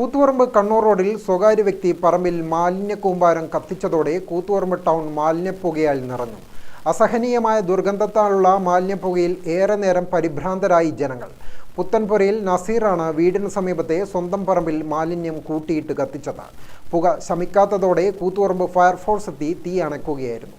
കൂത്തുപറമ്പ് കണ്ണൂർ റോഡിൽ സ്വകാര്യ വ്യക്തി പറമ്പിൽ മാലിന്യ കൂമ്പാരം കത്തിച്ചതോടെ കൂത്തുപറമ്പ് ടൗൺ മാലിന്യപ്പുകയാൽ നിറഞ്ഞു. അസഹനീയമായ ദുർഗന്ധത്താലുള്ള മാലിന്യപ്പുകയിൽ ഏറെ നേരം പരിഭ്രാന്തരായി ജനങ്ങൾ. പുത്തൻപുരയിൽ നസീറാണ് വീടിന് സമീപത്തെ സ്വന്തം പറമ്പിൽ മാലിന്യം കൂട്ടിയിട്ട് കത്തിച്ചത്. പുക ശമിക്കാത്തതോടെ കൂത്തുപറമ്പ് ഫയർഫോഴ്സ് എത്തി തീ അണയ്ക്കുകയായിരുന്നു.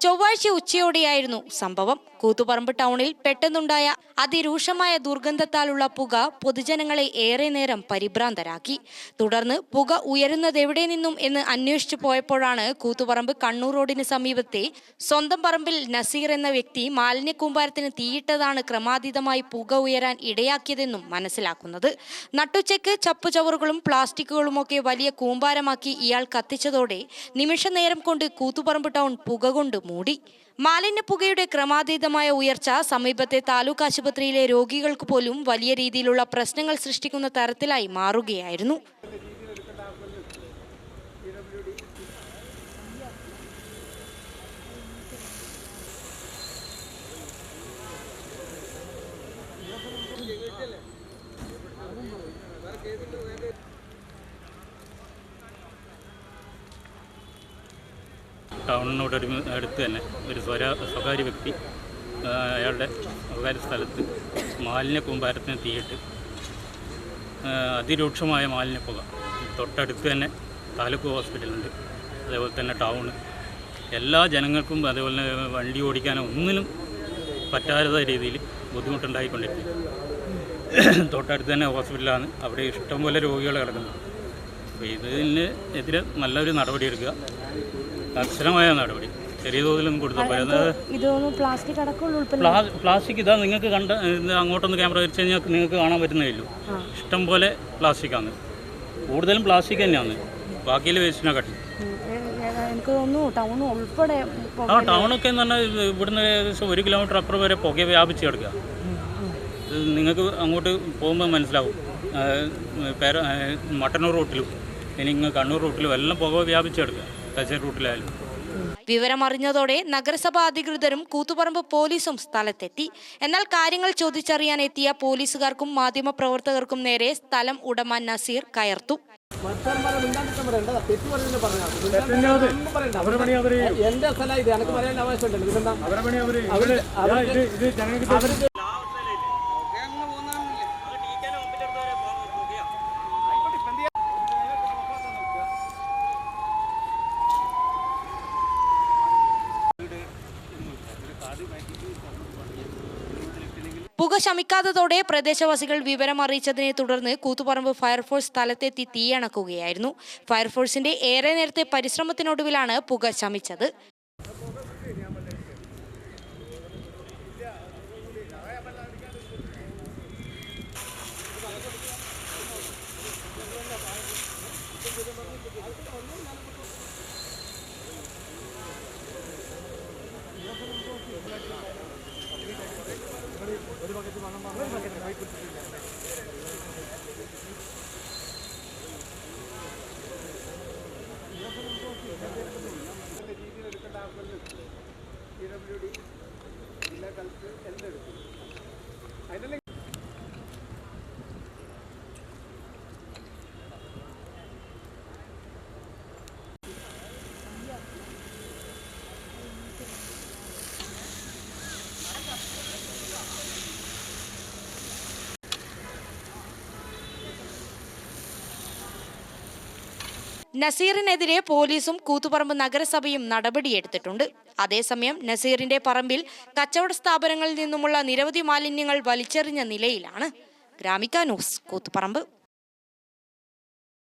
ചൊവ്വാഴ്ച ഉച്ചയോടെയായിരുന്നു സംഭവം. കൂത്തുപറമ്പ് ടൗണിൽ പെട്ടെന്നുണ്ടായ അതിരൂക്ഷമായ ദുർഗന്ധത്താലുള്ള പുക പൊതുജനങ്ങളെ ഏറെ നേരം പരിഭ്രാന്തരാക്കി. തുടർന്ന് പുക ഉയരുന്നത് എവിടെ നിന്നും എന്ന് അന്വേഷിച്ചു പോയപ്പോഴാണ് കൂത്തുപറമ്പ് കണ്ണൂർ റോഡിന് സമീപത്തെ സ്വന്തം പറമ്പിൽ നസീർ എന്ന വ്യക്തി മാലിന്യ കൂമ്പാരത്തിന് തീയിട്ടതാണ് ക്രമാതീതമായി പുക ഉയരാൻ ഇടയാക്കിയതെന്നും മനസ്സിലാക്കുന്നത്. നട്ടുച്ചയ്ക്ക് ചപ്പുചവറുകളും പ്ലാസ്റ്റിക്കുകളുമൊക്കെ വലിയ കൂമ്പാരമാക്കി ഇയാൾ കത്തിച്ചതോടെ നിമിഷ നേരം കൊണ്ട് കൂത്തുപറമ്പ് ടൗൺ പുക കൊണ്ട് മൂടി. മാലിന്യ പുകയുടെ ക്രമാതീതമായ ഉയർച്ച സമീപത്തെ താലൂക്ക് ആശുപത്രിയിലെ രോഗികൾക്ക് പോലും വലിയ രീതിയിലുള്ള പ്രശ്നങ്ങൾ സൃഷ്ടിക്കുന്ന തരത്തിലായി മാറുകയായിരുന്നു. ടൗണിനോട് അടുത്ത് തന്നെ ഒരു സ്വര സ്വകാര്യ വ്യക്തി അയാളുടെ സ്വകാര്യ സ്ഥലത്ത് മാലിന്യ കൂമ്പാരത്തിന് തീയിട്ട് അതിരൂക്ഷമായ മാലിന്യപ്പുക തൊട്ടടുത്ത് തന്നെ താലൂക്ക് ഹോസ്പിറ്റലുണ്ട്. അതേപോലെ തന്നെ ടൗണ്. എല്ലാ ജനങ്ങൾക്കും അതേപോലെ തന്നെ വണ്ടി ഓടിക്കാനോ ഒന്നിനും പറ്റാത്ത രീതിയിൽ ബുദ്ധിമുട്ടുണ്ടായിക്കൊണ്ടിരിക്കും തൊട്ടടുത്ത് തന്നെ ഹോസ്പിറ്റലാണ്. അവിടെ ഇഷ്ടംപോലെ രോഗികൾ കിടക്കുന്നത്. അപ്പോൾ ഇതിന് എതിരെ നല്ലൊരു നടപടി എടുക്കുക. കർശനമായ നടപടി. ചെറിയ തോതിലൊന്നും കൊടുത്താൽ പ്ലാസ്റ്റിക് പ്ലാസ്റ്റിക് ഇതാ നിങ്ങൾക്ക് കണ്ട അങ്ങോട്ടൊന്ന് ക്യാമറ വെച്ച് കഴിഞ്ഞാൽ നിങ്ങൾക്ക് കാണാൻ പറ്റുന്നേ ഉള്ളൂ. ഇഷ്ടം പോലെ പ്ലാസ്റ്റിക്കാണ് കൂടുതലും പ്ലാസ്റ്റിക് തന്നെയാണ് ബാക്കിയിൽ വേസ്റ്റിനാ കട്ടി എനിക്ക് തോന്നുന്നു ടൗൺ ഉൾപ്പെടെ ആ ടൗണൊക്കെ എന്ന് പറഞ്ഞാൽ ഇവിടുന്ന് ഏകദേശം ഒരു കിലോമീറ്റർ അപ്പുറം വരെ പുക വ്യാപിച്ച് കിടക്കുക നിങ്ങൾക്ക് അങ്ങോട്ട് പോകുമ്പോൾ മനസ്സിലാവും. പേര മട്ടന്നൂർ റൂട്ടിലും ഇനി ഇങ്ങ് കണ്ണൂർ റൂട്ടിലും എല്ലാം പുക വ്യാപിച്ച് കിടക്കുക തച്ചേരി റൂട്ടിലായാലും. വിവരമറിഞ്ഞതോടെ നഗരസഭാ അധികൃതരും കൂത്തുപറമ്പ് പോലീസും സ്ഥലത്തെത്തി. എന്നാൽ കാര്യങ്ങൾ ചോദിച്ചറിയാൻ എത്തിയ പോലീസുകാർക്കും മാധ്യമപ്രവർത്തകർക്കും നേരെ സ്ഥലം ഉടമ നസീർ കയർത്തു. എന്റെ സ്ഥലം ഇത്. എനിക്ക് പറയാൻ ആവശ്യമുണ്ടല്ലോ പുക ശമിക്കാത്തതോടെ പ്രദേശവാസികൾ വിവരം അറിയിച്ചതിനെ തുടർന്ന് കൂത്തുപറമ്പ് ഫയർഫോഴ്സ് സ്ഥലത്തെത്തി തീയണക്കുകയായിരുന്നു ഫയർഫോഴ്സിന്റെ ഏറെ നേരത്തെ പരിശ്രമത്തിനൊടുവിലാണ് പുക ശമിച്ചത്. ഒരു ബക്കറ്റ് വെള്ളം ഒരു ബക്കറ്റ് നസീറിനെതിരെ പോലീസും കൂത്തുപറമ്പ് നഗരസഭയും നടപടിയെടുത്തിട്ടുണ്ട്. അതേസമയം നസീറിന്റെ പറമ്പിൽ കച്ചവട സ്ഥാപനങ്ങളിൽ നിന്നുമുള്ള നിരവധി മാലിന്യങ്ങൾ വലിച്ചെറിഞ്ഞ നിലയിലാണ്. ഗ്രാമിക ന്യൂസ് കൂത്തുപറമ്പ്.